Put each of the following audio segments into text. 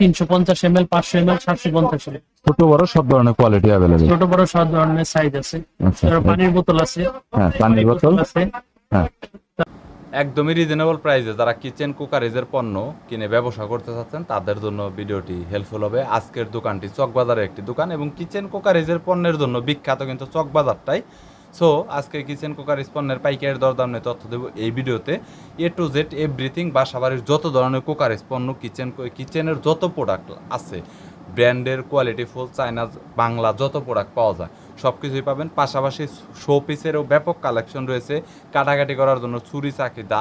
তিনশো পঞ্চাশ M L পাঁচশো এম এল সাতশো পঞ্চাশ এম ছোট বড় সব ধরনের কোয়ালিটি অ্যাভেলেবেল ছোট বড় সব ধরনের সাইজ আছে। আচ্ছা পানির বোতল আছে। হ্যাঁ পানির বোতল। আছে। হ্যাঁ। একদমই রিজনেবল প্রাইসে যারা কিচেন কুকারেজের পণ্য কিনে ব্যবসা করতে চাচ্ছেন তাদের জন্য ভিডিওটি হেল্পফুল হবে। আজকের দোকানটি চকবাজারের একটি দোকান এবং কিচেন কুকারেজের পণ্যের জন্য বিখ্যাত কিন্তু চকবাজারটাই। সো আজকে কিচেন কুকার স্পন্নের পাইকারের দরদাম নিয়ে তথ্য দেবো এই ভিডিওতে। এ টু জেড এভরিথিং বাসাবাড়ির যত ধরনের কুকার স্পন্ন কিচেন কিচেনের যত প্রোডাক্ট আছে ব্র্যান্ডের কোয়ালিটি ফুল চায়না বাংলা যত প্রোডাক্ট পাওয়া যায় সব কিছুই পাবেন। পাশাপাশি শো পিসেরও ব্যাপক কালেকশন রয়েছে। কাটাকাটি করার জন্য ছুরি চাকিদা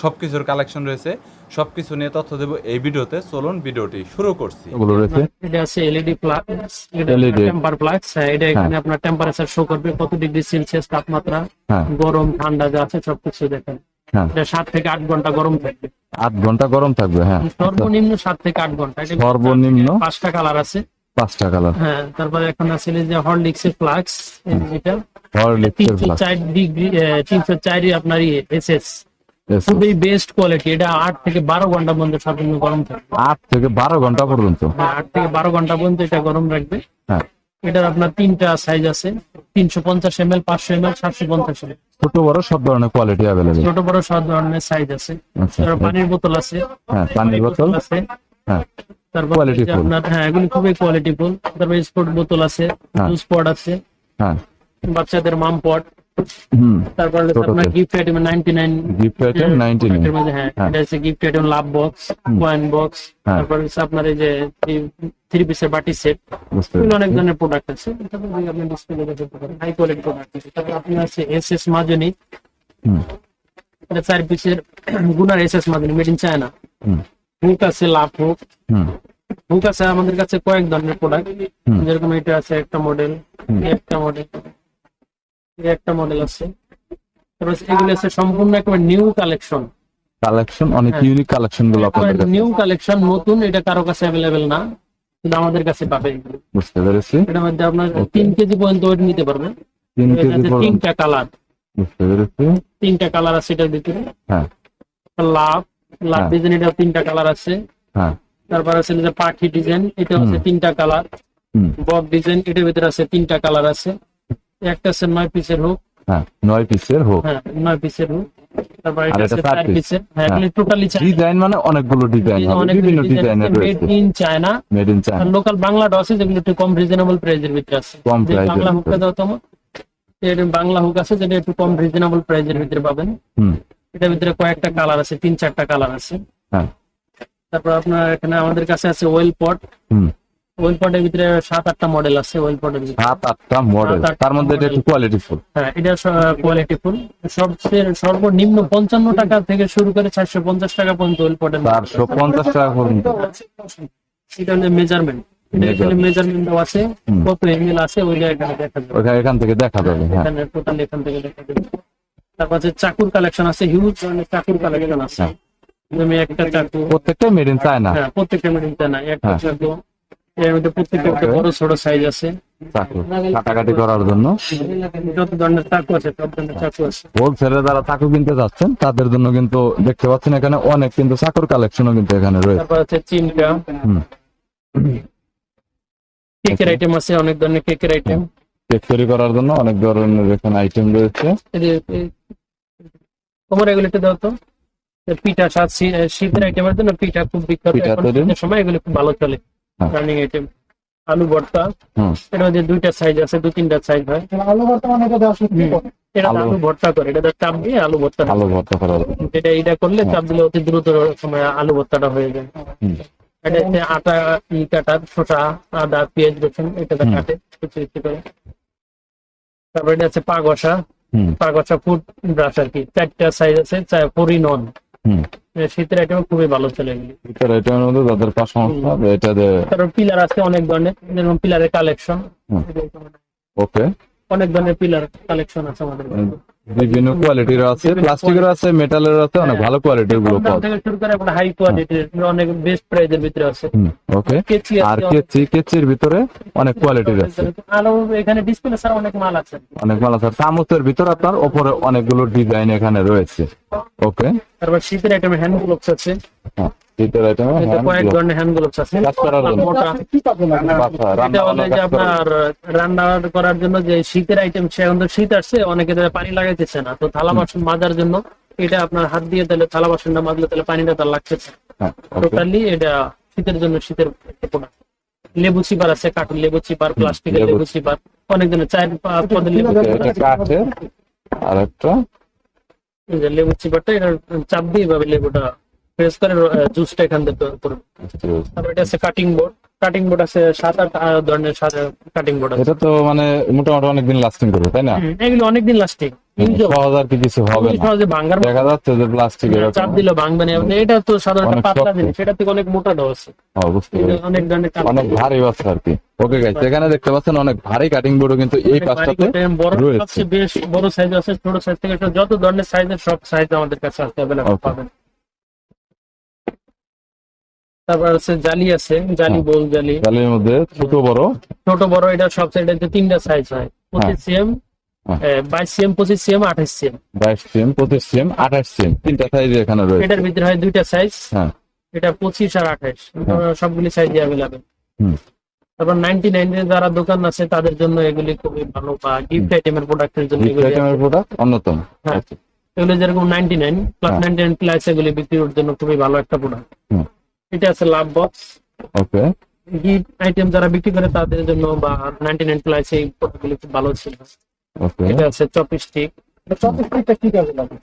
সব কিছুর কালেকশন রয়েছে। সব কিছু নিয়ে তথ্য দেবো এই ভিডিওতে। চলুন ভিডিওটি শুরু করছি। এটা আছে এলইডি প্লাগ টেম্পার প্লাগ এটা এখানে আপনার টেম্পারেচার শো করবে কত ডিগ্রি সেলসিয়াস তাপমাত্রা হ্যাঁ। গরম ঠান্ডা যা আছে সবকিছু দেখেন। হ্যাঁ। এটা সাত থেকে আট ঘণ্টা গরম থাকবে। আট ঘণ্টা গরম থাকবে হ্যাঁ। সর্বনিম্ন সাত থেকে আট ঘণ্টা। এটা সর্বনিম্ন পাঁচটা কালার আছে। পাঁচটা কালার হ্যাঁ তারপরে এখন আছে যে হরলিক্স এর ফ্লাক্স এটা। ডিগ্রি আপনার ইয়ে এসএস খুবই বেস্ট কোয়ালিটি এটা আট থেকে বারো ঘণ্টা পর্যন্ত গরম থাকবে। আট থেকে বারো ঘণ্টা পর্যন্ত? হ্যাঁ, আট থেকে বারো ঘণ্টা পর্যন্ত এটা গরম রাখবে। হ্যাঁ। এটার আপনার তিনটা সাইজ আছে। তিনশো পঞ্চাশ এম এল পাঁচশো এম এল সাতশো পঞ্চাশ এম ছোট বড় সব ধরনের কোয়ালিটি অ্যাভেলেবেল ছোট বড় সব ধরনের সাইজ আছে। আচ্ছা। তারপর পানির বোতল আছে। হ্যাঁ পানির বোতল? আছে। হ্যাঁ। তারপর. আপনার হ্যাঁ এগুলি খুবই কোয়ালিটি ফুল তারপর স্পোর্ট বোতল আছে। হ্যাঁ। জুস পট আছে। হ্যাঁ। বাচ্চাদের মাম পট তারপর হচ্ছে ছোটদের। আপনার gift item ninety nine gift item ninety nine মধ্যে হ্যাঁ। হ্যাঁ। এটা হচ্ছে gift item love box coin box হ্যাঁ। তারপর হচ্ছে আপনার এই যে থ্রি পিসের বাটি সেট বুঝতে এগুলো পেরেছি। অনেক ধরনের প্রোডাক্ট আছে। তারপর যদি আপনি ডিসপ্লে দেখতে পারেন। হাই কোয়ালিটি প্রোডাক্ট আছে। তারপর আপনার আছে এস এস মাজনি হুম এটা চার পিসের গুনার এস এস মাজনি মেড ইন চায়না হুম হুক আছে লাভ হুক হুম হুক আছে আমাদের কাছে কয়েক ধরনের প্রোডাক্ট হুম। যেরকম এটা আছে একটা মডেল হুম। একটা মডেল একটা মডেল আছে। তারপর এগুলো আছে সম্পূর্ণ একটা নিউ কালেকশন কালেকশন অনেক হ্যাঁ। ইউনিক কালেকশনগুলো আপনাদের কাছে নিউ কালেকশন নতুন এটা কারও কাছে অ্যাভেলেবেল না কিন্তু আমাদের কাছে পাবে। বুঝতে পেরেছি। এটার মধ্যে আপনার Okay. তিন কেজি পর্যন্ত ওয়েট নিতে পারবে তিন কেজি পর্যন্ত। তিনটা কালার বুঝতে পেরেছি। তিনটা কালার আছে এটার ভিতরে। হ্যাঁ। লাভ। লাভ হ্যাঁ। ডিজাইন এটা তিনটা কালার আছে। হ্যাঁ। তারপর আছে যে পাখি ডিজাইন এটা হচ্ছে তিনটা কালার বক ডিজাইন এটার ভিতরে আছে তিনটা কালার আছে। একটা আছে নয় পিসের হোক হ্যাঁ নয় পিসের হোক হ্যাঁ নয় পিসের হোক লোকাল বাংলাটা আছে যেগুলো একটু কম রিজনেবল প্রাইজের ভিতরে আছে। বাংলা। হুকটা দাও তোমার। বাংলা হুক আছে যেটা একটু কম রিজনেবল প্রাইজের ভিতরে পাবেন। হুম। এটার ভিতরে কয়েকটা কালার আছে তিন চারটা কালার আছে। হ্যাঁ। তারপর আপনার এখানে আমাদের কাছে আছে ওয়েল পট হুম। ওয়েল পটের ভিতরে সাত আটটা মডেল আছে ওয়েল পটের ভিতরে সাত আটটা মডেল তার মধ্যে এটা একটু কোয়ালিটি ফুল হ্যাঁ এটা কোয়ালিটি ফুল সবচেয়ে সর্বনিম্ন পঞ্চান্ন টাকা থেকে শুরু করে চারশো পঞ্চাশ টাকা পর্যন্ত ওয়েল পটের চারশো পঞ্চাশ টাকা পর্যন্ত। এটা মেজারমেন্ট এখানে মেজারমেন্ট আছে কত এমএল আছে এখানে দেখা যাবে। এখান থেকে দেখা যাবে হ্যাঁ। এখানে টোটাল এখান থেকে দেখা যাবে। তারপর হচ্ছে চাকুর কালেকশন আছে হিউজ ধরনের চাকুর কালেকশন আছে। হ্যাঁ। যেমন একটা চাকু। প্রত্যেকটা মেড ইন চায়না হ্যাঁ প্রত্যেকটা মেডিনটা না একটা হ্যাঁ। চাকু। এর মধ্যে প্রত্যেকটা একটা বড় ছোট সাইজ আছে। চাকু। কাটাকাটি করার জন্য। যত ধরনের চাকু আছে সব ধরনের চাকু আছে। হোলসেলে যারা চাকু কিনতে যাচ্ছেন তাদের জন্য কিন্তু দেখতে পাচ্ছেন এখানে অনেক কিন্তু চাকুর কালেকশনও কিন্তু এখানে রয়েছে। তারপর আছে হুম। কেকের আইটেম আছে অনেক ধরনের কেকের আইটেম কেক তৈরি করার জন্য অনেক ধরনের এখানে আইটেম রয়েছে। তোমার এগুলো একটু দাও তো। পিঠা সাত শীতের আইটেমের জন্য পিঠা খুব বিখ্যাত। এখন সময় এগুলো খুব ভালো চলে। রানিং আইটেম আলু ভর্তা হুম। এর মধ্যে দুইটা সাইজ আছে দু তিনটা সাইজ হয়। আলু এটা দেওয়া এটা আলু- ভর্তা করে এটা চাপ দিয়ে আলু ভর্তা আলু ভর্তা করার এটা এটা করলে চাপ দিলে অতি দ্রুত সময় আলু ভর্তাটা হয়ে যায়। এটা হচ্ছে আটা ই কাটা শসা আদা পেঁয়াজ রসুন এটা কাটে কিছু কিছু করে। তারপর এটা আছে পাগসা হুম। পাগসা ফুড ব্রাশ আর কি। চারটা সাইজ আছে ফোরি হুম শীতের আইটেম খুবই ভালো চলে এগুলি। এটার আইটেমের মধ্যে যাদের পাঁচ সমস্যা এটা তারপর পিলার আছে অনেক ধরনের যেমন পিলারের কালেকশন ওকে অনেক ধরনের পিলার কালেকশন আছে আমাদের। বিভিন্ন কোয়ালিটির আছে প্লাস্টিকের আছে মেটালের আছে অনেক ভালো কোয়ালিটিরগুলো পাওয়া যায়। শুরু করে একটা হাই কোয়ালিটির অনেক বেস্ট প্রাইজের ভিতরে আছে। ওকে কেচি আর কেচি কেচির ভিতরে অনেক কোয়ালিটির আছে। আরও এখানে ডিসপ্লে ছাড়া অনেক মাল আছে। অনেক ভালো আছে। চামচের ভিতরে আপনার ওপরে অনেকগুলো ডিজাইন এখানে রয়েছে। ওকে তারপর শীতের আইটেম হ্যান্ড গ্লোভস আছে। হ্যাঁ শীতের আইটেমে কয়েক ধরনের হ্যান্ড গ্লোভস আছে। কাজ করার জন্য। রান্না আপনার রান্না করার জন্য যে শীতের আইটেম সে এখন তো শীত আসছে অনেকে পানি লাগাইতেছে না। তো থালা বাসন মাজার জন্য এটা আপনার হাত দিয়ে তাহলে থালা বাসনটা মাজলে তাহলে পানিটা তার লাগতেছে। হ্যাঁ টোটালি এটা শীতের জন্য শীতের লেবু চিপার আছে কাঠের লেবু চিপার প্লাস্টিকের লেবু চিপার অনেক ধরনের চায়ের পদের লেবু আর একটা লেবু চিপারটা এটা চাপ দিয়ে এভাবে লেবুটা প্রেস করে জুসটা এখান থেকে তারপর এটা আছে কাটিং বোর্ড কাটিং বোর্ড আছে সাত আট ধরনের কাটিং বোর্ড আছে। এটা তো মানে মোটামুটি অনেকদিন লাস্টিং করবে তাই না? এগুলো অনেকদিন লাস্টিং সহজ আর কি কিছু হবে না। সহজে ভাঙ্গার দেখা যাচ্ছে যে প্লাস্টিকের চাপ দিলে ভাঙবে না। এটা তো সাধারণত অনেক পাতলা শক্ত। জিনিস। এটা থেকে অনেক আছে। ধরনের অনেক ভারী আর কি। ওকে গাইস এখানে দেখতে পাচ্ছেন অনেক ভারী কাটিং বোর্ডও কিন্তু এই অনেক পাশটাতে রয়েছে। সবচেয়ে বেশ বড় সাইজ আছে ছোট সাইজ থেকে যত ধরনের সাইজের সব সাইজ আমাদের কাছে আছে অ্যাভেলেবল Okay. পাবেন। তারপর আছে জালি আছে জালি হ্যাঁ। বোল জালি। তালের মধ্যে ছোট বড়? ছোট বড় এটা সব সাইডে তিনটা সাইজ হয়। পঁচিশ সিএম হ্যাঁ। বাইশ সিএম পঁচিশ সিএম আঠাশ সিএম। বাইশ সিএম পঁচিশ সিএম আঠাশ সিএম। তিনটা সাইজ এখানে রয়েছে। এটার ভিতরে হয় দুইটা সাইজ হ্যাঁ। এটা পঁচিশ আর আঠাশ। সবগুলি সাইজ অ্যাভেলেবেল তারপর নাইনটি নাইন যারা দোকান আছে তাদের জন্য এগুলি খুবই ভালো বা গিফট আইটেমের প্রোডাক্টের জন্য গিফট আইটেমের প্রোডাক্ট অন্যতম। হ্যাঁ। এগুলো যেরকম নাইনটি নাইন প্লাস হ্যাঁ। নাইনটি নাইন প্লাস এগুলি বিক্রির জন্য খুবই ভালো একটা প্রোডাক্ট। এটা আছে love box okay gift item যারা বিক্রি করে তাদের জন্য বা নাইনটি নাইন প্লাস এই প্রোডাক্টগুলি খুব ভালো ছিল। ওকে এটা আছে চপস্টিক চতুর্থটা কি কাজে লাগে?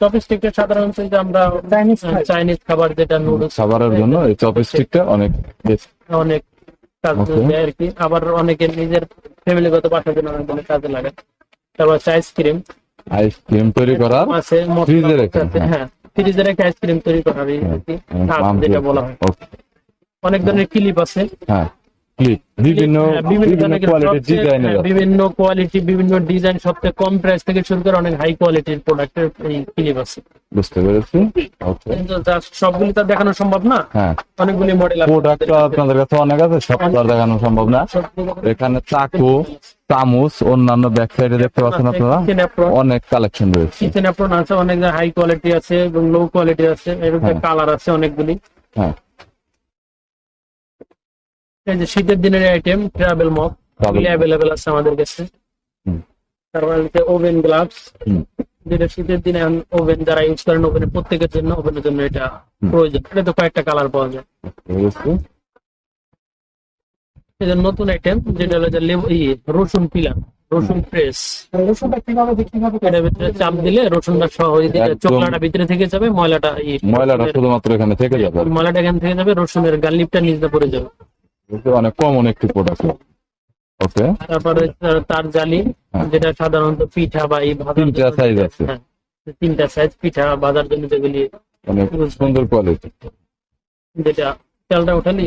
চপস্টিকটা সাধারণত যে আমরা চাইনিজ চাইনিজ খাবার যেটা নুডলস খাবারের জন্য এই চপস্টিকটা অনেক বেস্ট অনেক কাজ. দেয় আর কি। আবার অনেকে নিজের ফ্যামিলিগত বাসার জন্য অনেক কাজে লাগে। তারপর হচ্ছে আইসক্রিম আইসক্রিম তৈরি করার আছে ফ্রিজে রেখে, হ্যাঁ। হ্যাঁ একটা আইসক্রিম তৈরি করা হবে আর কি যেটা বলা হয়। অনেক ধরনের ক্লিপ আছে। হ্যাঁ। বিভিন্ন হ্যাঁ, বিভিন্ন বিভিন্ন কোয়ালিটির সবচেয়ে- হ্যাঁ, বিভিন্ন কোয়ালিটি বিভিন্ন ডিজাইন সবচেয়ে কম প্রাইস থেকে শুরু করে অনেক হাই কোয়ালিটির প্রোডাক্টের এই ক্লিপ আছে। বুঝতে পেরেছি। কিন্তু just সবগুলি তো দেখানো সম্ভব না। হ্যাঁ। অনেকগুলি মডেল আছে। প্রোডাক্ট আপনাদের কাছে অনেক আছে সব তো দেখানো সম্ভব না। এখানে চাকু চামচ অন্যান্য ব্যাক সাইডে দেখতে পাচ্ছেন আপনারা? অনেক কালেকশন রয়েছে। কিচেন অ্যাপ্রন আছে অনেক হাই কোয়ালিটি আছে এবং লো কোয়ালিটি আছে এর হ্যাঁ। কালার আছে অনেকগুলি। হ্যাঁ। এই যে শীতের দিনের item travel mug Travel available আছে আমাদের কাছে। তারপর ওভেন গ্লাভস যেটা শীতের দিনে ওভেন যারা ইউজ করেন ওভেনের প্রত্যেকের জন্য ওভেনের জন্য এটা প্রয়োজন। এটা তো কয়েকটা কালার পাওয়া যায়। এটা নতুন আইটেম যেটা হলো যে লেবু ই রসুন পিলা রসুন প্রেস রসুনটা কীভাবে বিক্রি হবে এটার ভিতরে চাপ দিলে রসুনটা সহ ওই দিকে চোখলাটা ভিতরে থেকে যাবে ময়লাটা ই ময়লাটা শুধুমাত্র এখানে থেকে যাবে। ময়লাটা এখান থেকে যাবে রসুনের গালিপটা নিচে পড়ে যাবে। অনেক কমন একটি প্রোডাক্ট ওকে তারপরে তার- জালি হ্যাঁ। যেটা সাধারণত পিঠা বা এই তিনটা size আছে। হ্যাঁ, তিনটা সাইজ পিঠা ভাজার জন্য যেগুলি অনেক সুন্দর কোয়ালিটি যেটা তেলটা উঠালে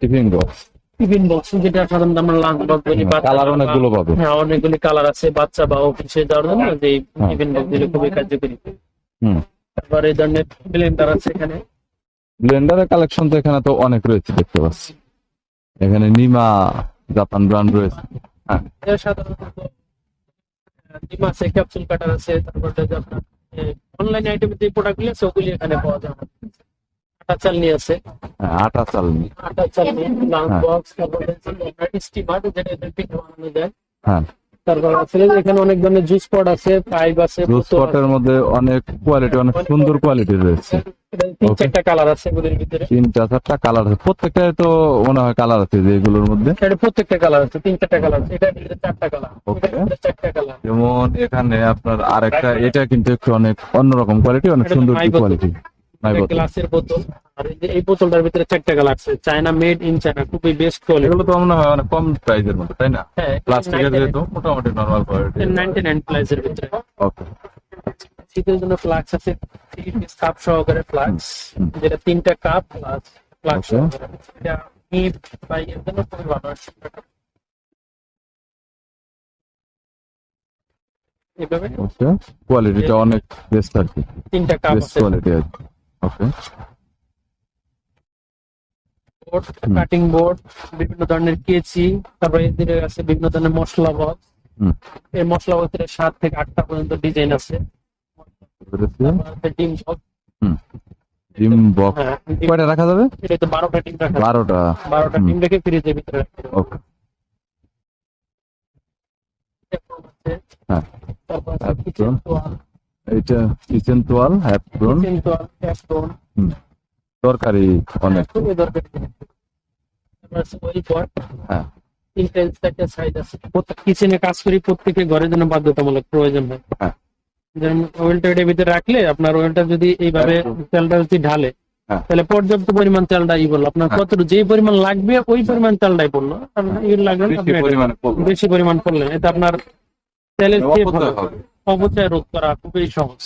টিফিন বক্স টিফিন বক্স যেটা সাধারণত আমরা লাঞ্চ বক্স বলি কালার বা- অনেকগুলো পাবে। হ্যাঁ অনেকগুলি কালার আছে বাচ্চা বা অফিসে যাওয়ার জন্য যে হ্যাঁ। টিফিন বক্স গুলি খুবই কার্যকরী। হুম। তারপর এই ধরনের ব্লেন্ডার আছে এখানে। ব্লেন্ডারের কালেকশন তো এখানে তো অনেক রয়েছে দেখতে পাচ্ছি। এখানে নিমা জাপান ব্র্যান্ড রয়েছে। হ্যাঁ। সাধারণত ডিম আছে ক্যাপসুল কাটার আছে তারপর আপনার অনলাইন আইটেমের যে প্রোডাক্টগুলো আছে ওগুলি এখানে পাওয়া যায়। আটা চালনি আছে। হ্যাঁ, আটা চালনি। আটা চালনি লাঞ্চ হ্যাঁ। বক্স তারপর স্টিমার যেটা বানানো যায়। হ্যাঁ। তারপর আছে এখানে অনেক ধরনের জুস পট আছে পাইপ আছে জুস বোতল মধ্যে অনেক কোয়ালিটি অনেক সুন্দর কোয়ালিটি রয়েছে। এটা তিন চারটা কালার আছে এগুলির ভিতরে। তিনটা চারটা কালার আছে। প্রত্যেকটা তো মনে হয় কালার আছে যে এগুলোর মধ্যে। এটা প্রত্যেকটা কালার আছে তিন চারটা কালার আছে। এটা ভিতরে চারটা কালার চারটা যেমন এখানে আপনার আরেকটা এটা কিন্তু একটু অনেক অন্যরকম কোয়ালিটি অনেক সুন্দর কোয়ালিটি গ্লাসের বোতল আর এই যে এই বোতলটার ভিতরে চারটা কালার আছে। চায়না মেড ইন চায়না খুবই বেস্ট কোয়ালিটি এগুলো তো মনে হয় অনেক কম প্রাইসের মধ্যে তাই না? হ্যাঁ প্লাস্টিকের যেহেতু মোটামুটি নর্মাল কোয়ালিটি নাইনটি নাইন প্রাইসের ভিতরে। ওকে শীতের জন্য ফ্লাক্স আছে থ্রি পিস কাপ সহকারে ফ্লাক্স যেটা তিনটা কাপ প্লাস ফ্লাক্স. সহকারে। এটা জন্য খুবই ভালো এভাবে? কোয়ালিটিটা অনেক বেস্ট আর তিনটা কাপ আছে। Quality okay board cutting board বিভিন্ন ধরনের কেচি তারপরে এদের আছে বিভিন্ন ধরনের মশলা বক্স এই মশলা বক্সের সাত থেকে আটটা পর্যন্ত ডিজাইন আছে। বুঝেছি তারপর আছে ডিম বক্স। হুম। ডিম বক্স। হ্যাঁ কয়টা রাখা যাবে? এটা তো বারোটা ডিম রাখা আছে। বারোটা। বারোটা হুম। ডিম রেখে ফ্রিজের ভিতরে ওকে। হ্যাঁ। তারপর কিচেন তোয়াল কিচেন তরকারি অনেক। খুবই দরকারি পট হ্যাঁ। ইন্টেন্স একটা সাইজ আছে। প্রত্যেক কিচেনে কাজ করি প্রত্যেকের ঘরের জন্য বাধ্যতামূলক প্রয়োজন হয়। হ্যাঁ। ওয়েলটা এটার ভিতরে রাখলে আপনার ওয়েলটা যদি এইভাবে তেলটা যদি ঢালে হ্যাঁ। তাহলে পর্যাপ্ত পরিমাণ তেলটা ই বলল আপনার হ্যাঁ। কত যে পরিমাণ লাগবে ওই পরিমাণ তেলটাই পড়ল। লাগবে বেশি এটা- পরিমাণে পড়লেন। এটা আপনার তেলের অপচয় রোধ করা খুবই সহজ।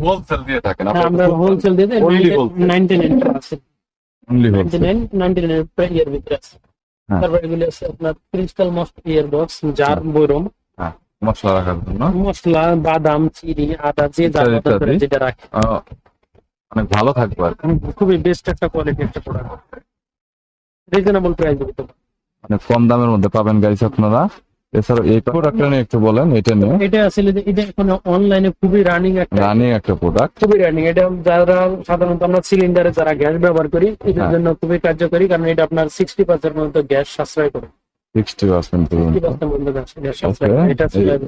হোলসেল দিয়ে থাকেন। হ্যাঁ, আমরা হোলসেল দিয়ে নাইনটি নাইন আছে। নাইনটি নাইন নাইনটি নাইন ইয়ের ভিতরে আছে। হ্যাঁ। তারপর এগুলি আছে আপনার ক্রিস্টাল মস্ট ইয়ার বক্স জার বৈরম। হ্যাঁ মশলা রাখার জন্য। মশলা বাদাম চিনি আদা যে যা যেটা রাখে। অনেক ভালো থাকবে আর। খুবই বেস্ট একটা কোয়ালিটি একটা প্রোডাক্ট রিজনেবল প্রাইস অনেক কম দামের মধ্যে পাবেন গাইস আপনারা। এছাড়া এই প্রোডাক্টটা নিয়ে একটু বলেন এটা নিয়ে। এটা আসলে যে এটা এখন অনলাইনে খুবই রানিং একটা রানিং একটা প্রোডাক্ট খুবই রানিং এটা যারা সাধারণত আমরা সিলিন্ডারে যারা গ্যাস ব্যবহার করি এদের হ্যাঁ। জন্য খুবই কার্যকরী। কারণ এটা আপনার সিক্সটি পার্সেন্ট পর্যন্ত গ্যাস সাশ্রয় করে। সিক্সটি পার্সেন্ট সিক্সটি পর্যন্ত পার্সেন্ট পর্যন্ত গ্যাস গ্যাস ওকে সাশ্রয় করে। এটা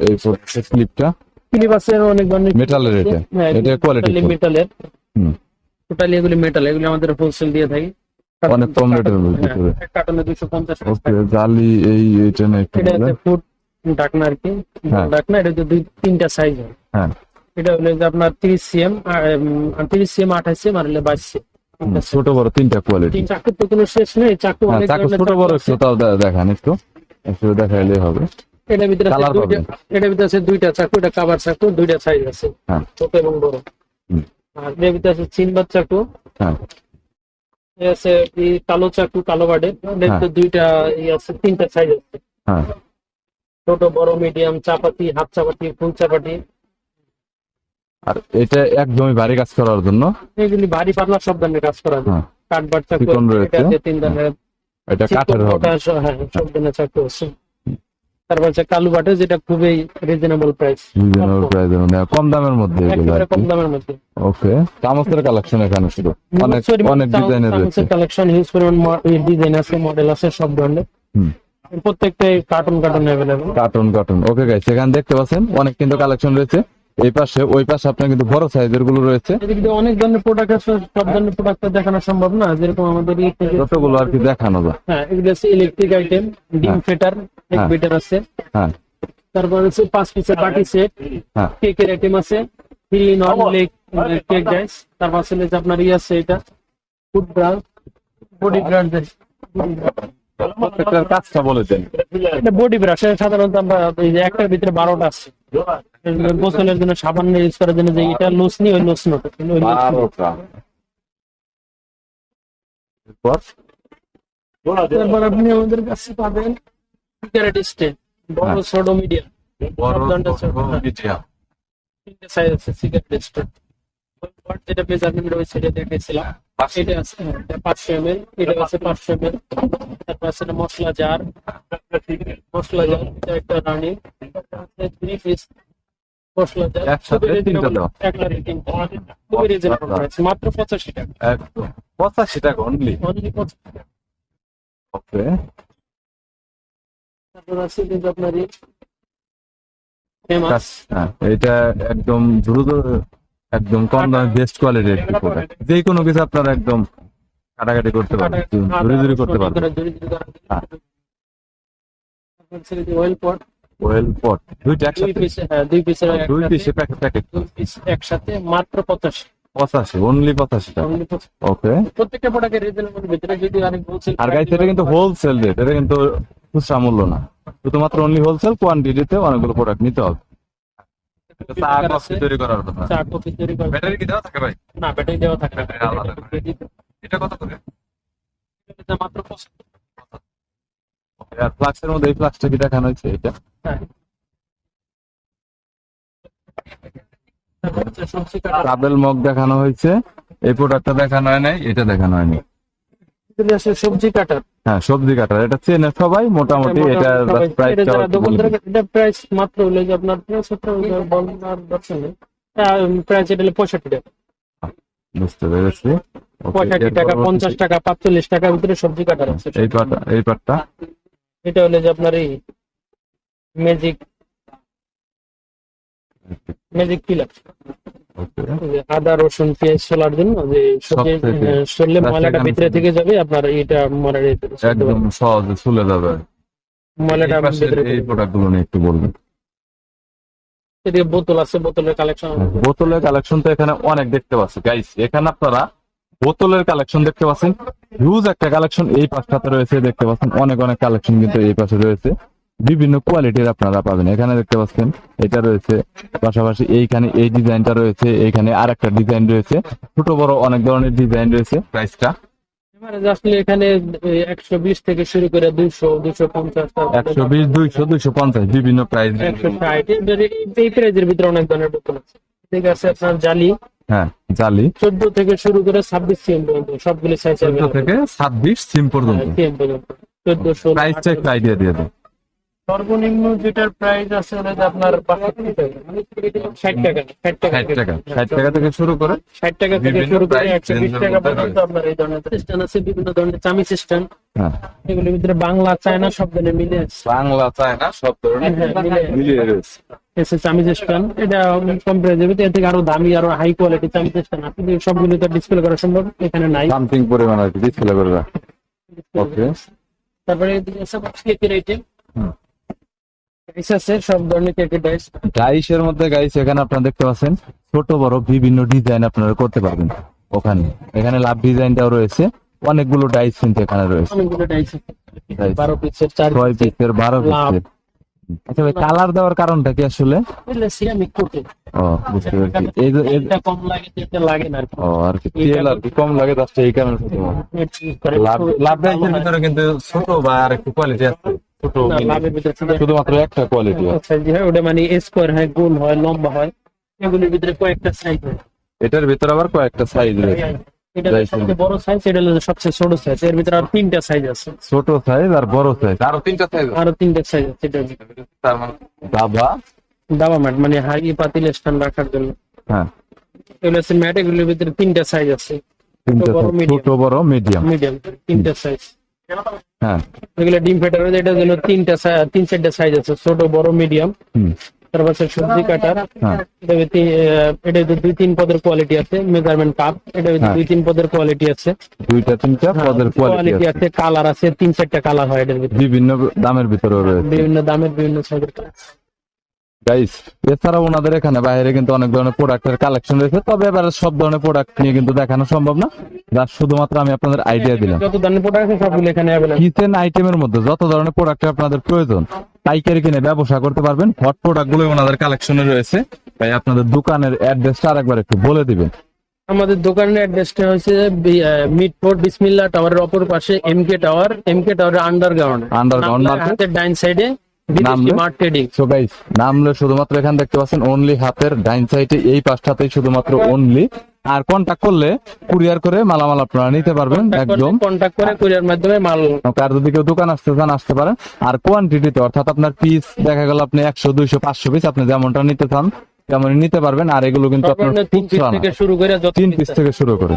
এই প্রোডাক্টের স্লিপটা সিলিবাসের অনেক ধরনের মেটালের এটা? হ্যাঁ, এটা কোয়ালিটি মেটালের হুম। টোটালি এগুলি মেটাল এগুলি আমাদের হোলসেল দিয়ে থাকি। অনেক কম রেটের হ্যাঁ, ভিতরে। এক কার্টনে দুশো পঞ্চাশ ওকে জালি এই এটা নিয়ে একটু এটা হচ্ছে বলেন ফুড ডাকনা আর কি। হ্যাঁ। ডাকনা এটা হচ্ছে দুই তিনটা সাইজ হয়। হ্যাঁ। এটা হলো যে আপনার তিরিশ সিএম তিরিশ সিএম আঠাশ সিএম আর হলে বাইশ সিএম। হুম, ছোট বড় তিনটা কোয়ালিটি চাকু তো কোনো শেষ নেই চাকু হ্যাঁ অনেক চাকু ছোট বড় একটু তাও দেখান একটু। একটু দেখাইলে হবে। এটার ভিতরে কালার দুইটা পাবেন। এটার ভিতরে আছে দুইটা চাকু এটা কাবার চাকু দুইটা সাইজ আছে। হ্যাঁ। ছোট এবং বড়। আর এর ভিতরে আছে চিনবাদ চাকু। হ্যাঁ। আছে এই কালো চাকু কালো বাডে দুইটা ই আছে তিনটা সাইজ আছে। হ্যাঁ। ছোট বড় মিডিয়াম চাপাতি হাফ চাপাতি ফুল চাপাতি। আর এটা একদমই ভারী কাজ করার জন্য। এগুলি ভারী পাতলা সব ধরনের কাজ করা যায় হ্যাঁ কাঠবার রয়েছে। তিন ধরনের এটা কাঠের হবে। হ্যাঁ সব ধরনের চাকু আছে। তারপর আছে কালু বাটে যেটা খুবই রিজনেবল প্রাইস রিজনেবল প্রাইসের মধ্যে কম দামের মধ্যে এগুলো কম দামের মধ্যে। ওকে। চামচের কালেকশন এখানে শুধু। অনেক অনেক ডিজাইনের রয়েছে। কালেকশন হিউজ পরিমাণ ডিজাইন আছে মডেল আছে সব ধরনের। প্রত্যেকটাই cartoon cartoon available cartoon cartoon okay guys এখানে দেখতে পাচ্ছেন অনেক কিন্তু কালেকশন রয়েছে। এই পাশে ওই পাশে আপনার কিন্তু বড় সাইজেরগুলো রয়েছে। অনেক ধরনের প্রোডাক্ট আছে সব ধরনের প্রোডাক্ট দেখানো সম্ভব না যেরকম আমাদের যতগুলো আর কি দেখানো যায়। হ্যাঁ এগুলো আছে ইলেকট্রিক আইটেম ডিম হ্যাঁ। ফেটার এক হ্যাঁ। আছে। হ্যাঁ। তারপর হচ্ছে পাঁচ পিসের বাটি সেট হ্যাঁ। কেকের আইটেম আছে। থ্রি নন লেগ কেক ডাইস তারপর আছে যে আপনার ইয়ে আছে এটা। ফুড ব্রাশ বডি ব্রাশ প্রত্যেকটার কাজটা বলে দেন। বডি ব্রাশ সাধারণত আমরা এই একটার ভিতরে বারোটা আছে। গোসলের জন্য সাবান ইউজ করার জন্য যে এটা লুস নি ওই লুস নোট বারোটা এরপর? তারপর আপনি আমাদের কাছে পাবেন বড় হ্যাঁ। ছোট মিডিয়াম বড় ধরনের ছোট, ছোট, medium। তিনটে সাইজ আছে সিগারেট স্ট্যান্ড যেটা মেজারমেন্ট রয়েছে সেটা দেখাইছিলাম এটা আছে হ্যাঁ, পাঁচশো এম এল এটা আছে পাঁচশো এম এল তারপর আছে মশলা জার। মশলা জার এটা একটা রানি। মাত্র পঁচাশি টাকা একদম পঁচাশি টাকা অনলি অনলি পঁচাশি টাকা ওকে তারপর আছে কিন্তু আপনার ফেমাস হ্যাঁ এটা একদম দ্রুত একদম কম দামে বেস্ট কোয়ালিটির একটি প্রোডাক্ট যে কোনো কিছু আপনারা একদম কাটাকাটি করতে পারবেন ধরে করতে পারবেন হ্যাঁ। অয়েল পট ওয়েল পট দুইটা দুই একসাথে? হ্যাঁ দুই পিসের দুই পিসে প্যাকেট প্যাকেট দুই পিস একসাথে মাত্র পঁচাশি। পঁচাশি অনলি পঁচাশি টাকা। ওকে প্রত্যেকটা প্রোডাক্টের রিজনেবল ভিতরে যদি অনেক বলছে আর গাইস এটা কিন্তু হোলসেল রেট এটা কিন্তু খুচরা মূল্য না। শুধুমাত্র অনলি হোলসেল কোয়ান্টিটিতে অনেকগুলো প্রোডাক্ট নিতে হবে। চা কফি তৈরি করার জন্য চা কফি তৈরি করে ব্যাটারি কি দেওয়া থাকে ভাই? না ব্যাটারি দেওয়া থাকে না। এটা কত করে? এটা মাত্র 65 আর ফ্লাক্সের মধ্যে এই ফ্লাক্সটা কি দেখানো হয়েছে এটা? হ্যাঁ। ট্রাভেল মগ দেখানো হয়েছে। এই প্রোডাক্টটা দেখানো হয় নাই এটা দেখানো হয়নি। সবজি কাটার। হ্যাঁ সবজি কাটার। এটা চেনে সবাই মোটামুটি এটা প্রাইস এটা মাত্র হলো যে আপনার প্রাইস এটা হলো পঁয়ষট্টি টাকা। বুঝতে পেরেছি। পঁয়ষট্টি টাকা পঞ্চাশ টাকা পাঁচচল্লিশ টাকার ভিতরে সবজি কাটার আছে। এই পাটটা এই পাটটা? এটা হলো যে আপনার এই ম্যাজিক ম্যাজিক পিলার. আদা রসুন পেঁয়াজ সোলার জন্য যে সরলে ময়লাটা ভিতরে থেকে যাবে আপনার এটা ময়লাটা একদম সহজে চলে যাবে। ময়লাটা এই পাশের ভিতরে এই প্রোডাক্টগুলো নিয়ে একটু বলবেন। এদিকে বোতল আছে বোতলের কালেকশন বোতলের কালেকশন তো এখানে অনেক দেখতে পাচ্ছি। গাইস এখানে আপনারা বোতলের কালেকশন দেখতে পাচ্ছেন। হিউজ একটা কালেকশন এই পাশটাতে রয়েছে দেখতে পাচ্ছেন। অনেক অনেক কালেকশন কিন্তু এই পাশে রয়েছে। বিভিন্ন কোয়ালিটির আপনারা পাবেন। এখানে দেখতে পাচ্ছেন এটা রয়েছে। পাশাপাশি এইখানে এই ডিজাইনটা রয়েছে এইখানে আর একটা ডিজাইন রয়েছে। ছোট বড় অনেক ধরনের ডিজাইন রয়েছে প্রাইসটা এবারে আসলে এখানে একশো বিশ থেকে শুরু করে দুইশো দুইশো পঞ্চাশ একশো বিশ দুইশো দুইশো পঞ্চাশ বিভিন্ন প্রাইস একশো ষাট। এই প্রাইজের ভিতরে অনেক ধরনের বোতল আছে। ঠিক আছে আপনার জালি। হ্যাঁ জালি। চোদ্দ থেকে শুরু করে ছাব্বিশ সিএম পর্যন্ত সবগুলি সাইজ চোদ্দ থেকে ছাব্বিশ সিম পর্যন্ত। সিএম পর্যন্ত। চোদ্দ ষোলো প্রাইসটা একটু আইডিয়া দিয়ে দেন। সর্বনিম্ন যেটার প্রাইস আছে হলো আপনার ষাট টাকা ষাট টাকা ষাট টাকা ষাট টাকা থেকে শুরু করে ষাট টাকা থেকে শুরু করে একশো বিশ টাকা পর্যন্ত আপনার এই ধরনের সিস্টেম আছে বিভিন্ন ধরনের চামি হ্যাঁ। এগুলোর ভিতরে বাংলা চায়না সব ধরনের মিলে আছে। বাংলা চায়না সব ধরনের হ্যাঁ, মিলে- মিলিয়ে রয়েছে। এসে চামি সিস্টেম এটা কম প্রাইজের এর থেকে আরও দামি আরও হাই কোয়ালিটি চামি সিস্টেম আপনি সবগুলো তো ডিসপ্লে করা সম্ভব এখানে নাই। সামথিং পরিমাণ আর কি ডিসপ্লে করে ওকে তারপরে এদিকে কেকের আইটেম ডাইস আছে সব ধরনের কেকের ডাইস ডাইসের মধ্যে গাইস এখানে আপনারা দেখতে পাচ্ছেন ছোট বড় বিভিন্ন ডিজাইন আপনারা করতে পারবেন ওখানে। এখানে লাভ ডিজাইনটাও রয়েছে অনেকগুলো ডাইস কিন্তু এখানে রয়েছে। অনেকগুলো ডাইস Dice। বারো পিসের চার ছয় পিসের বারো লাভ। পিসের আচ্ছা ভাই কালার দেওয়ার কারণটা কি আসলে? সিরামিক কোটে ও বুঝতে পেরেছি। এই যে এটা কম লাগে না ও আর কি তেল আর কম লাগে এই কারণে লাভ ভিতরে কিন্তু ছোট বা আর একটু কোয়ালিটি আছে। ছোট লাভের ভিতরে শুধুমাত্র একটা কোয়ালিটি আছে। একটা ওটা মানে স্কোয়ার হয় গোল হয় লম্বা হয়। এগুলির ভিতরে কয়েকটা সাইজ হয়। এটার ভিতরে আবার কয়েকটা সাইজ রয়েছে। এটা বড় সাইজ এটা হলো সবচেয়ে ছোট সাইজ এর ভিতরে আর তিনটা সাইজ আছে। ছোট সাইজ আর বড় সাইজ আরও তিনটা সাইজ আরও তিনটা সাইজ আছে এটার তার মানে দাবা? দাবা ম্যাট মানে হাড়ি পাতিল স্ট্যান্ড রাখার জন্য। হ্যাঁ। এগুলো আছে ম্যাট এগুলোর ভিতরে তিনটা সাইজ আছে। বড়, size, ছোট বড় মিডিয়াম মিডিয়াম তিনটা সাইজ হ্যাঁ। এগুলো ডিম ফেটার রয়েছে এটার জন্য তিনটা তিন চারটা সাইজ আছে। ছোট বড় মিডিয়াম তারপর আছে সবজি কাটার হ্যাঁ। এটা দুই তিন পদের কোয়ালিটি আছে মেজারমেন্ট কাপ এটা হ্যাঁ। দুই তিন পদের কোয়ালিটি আছে। দুইটা তিনটা পদের কোয়ালিটি আছে। কালার আছে তিন চারটা কালার হয় এটার ভিতরে। বিভিন্ন দামের ভিতরেও রয়েছে। বিভিন্ন দামের বিভিন্ন সাইজের গাইস এছাড়াও ওনাদের এখানে বাইরে কিন্তু অনেক ধরনের প্রোডাক্টের কালেকশন রয়েছে তবে এবারে সব ধরনের প্রোডাক্ট নিয়ে কিন্তু দেখানো সম্ভব না। যার শুধুমাত্র আমি আপনাদের আইডিয়া দিলাম। যত ধরনের প্রোডাক্ট আছে সবগুলো এখানে অ্যাভেলেবল কিচেন আইটেমের মধ্যে যত ধরনের প্রোডাক্ট আপনাদের প্রয়োজন পাইকারি কিনে ব্যবসা করতে পারবেন। হট প্রোডাক্টগুলো ওনাদের কালেকশনে রয়েছে। তাই আপনাদের দোকানের অ্যাড্রেসটা আরেকবার একটু বলে দিবেন। আমাদের দোকানের অ্যাড্রেসটা হচ্ছে মিটফোর্ট বিসমিল্লা টাওয়ারের অপর পাশে এমকে টাওয়ার এমকে টাওয়ারের আন্ডারগ্রাউন্ড আন্ডারগ্রাউন্ড মার্কেটের ডাইন সাইডে নামলে? শুধুমাত্র এখানে দেখতে পাচ্ছেন অনলি হাতের ডাইন সাইডে এই পাশটাতেই শুধুমাত্র অনলি আর কন্টাক্ট করলে কুরিয়ার করে মালামাল আপনারা নিতে পারবেন একদম। কন্ট্যাক্ট করে কুরিয়ার মাধ্যমে মাল আর যদি কেউ দোকান আসতে চান আসতে পারেন। আর কোয়ান্টিটিতে অর্থাৎ আপনার পিস দেখা গেল আপনি একশো দুইশো পাঁচশো পিস আপনি যেমনটা নিতে চান নিতে পারবেন আর এগুলো কিন্তু আপনার তিন পিস থেকে শুরু করে তিন পিস থেকে শুরু করে।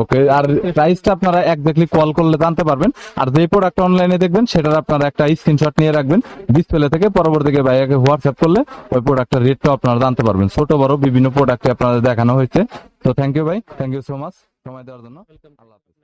ওকে আর প্রাইসটা আপনারা একজাক্টলি কল করলে জানতে পারবেন। আর যে প্রোডাক্ট অনলাইনে দেখবেন সেটার আপনারা একটা স্ক্রিনশট নিয়ে রাখবেন। ডিসপ্লে থেকে পরবর্তীকে ভাইয়াকে হোয়াটসঅ্যাপ করলে ওই প্রোডাক্টের রেটটা আপনারা জানতে পারবেন। ছোট বড় বিভিন্ন প্রোডাক্টে আপনাদের দেখানো হয়েছে। তো থ্যাংক ইউ ভাই থ্যাংক ইউ সো মাচ সময় দেওয়ার জন্য। আল্লাহ হাফেজ।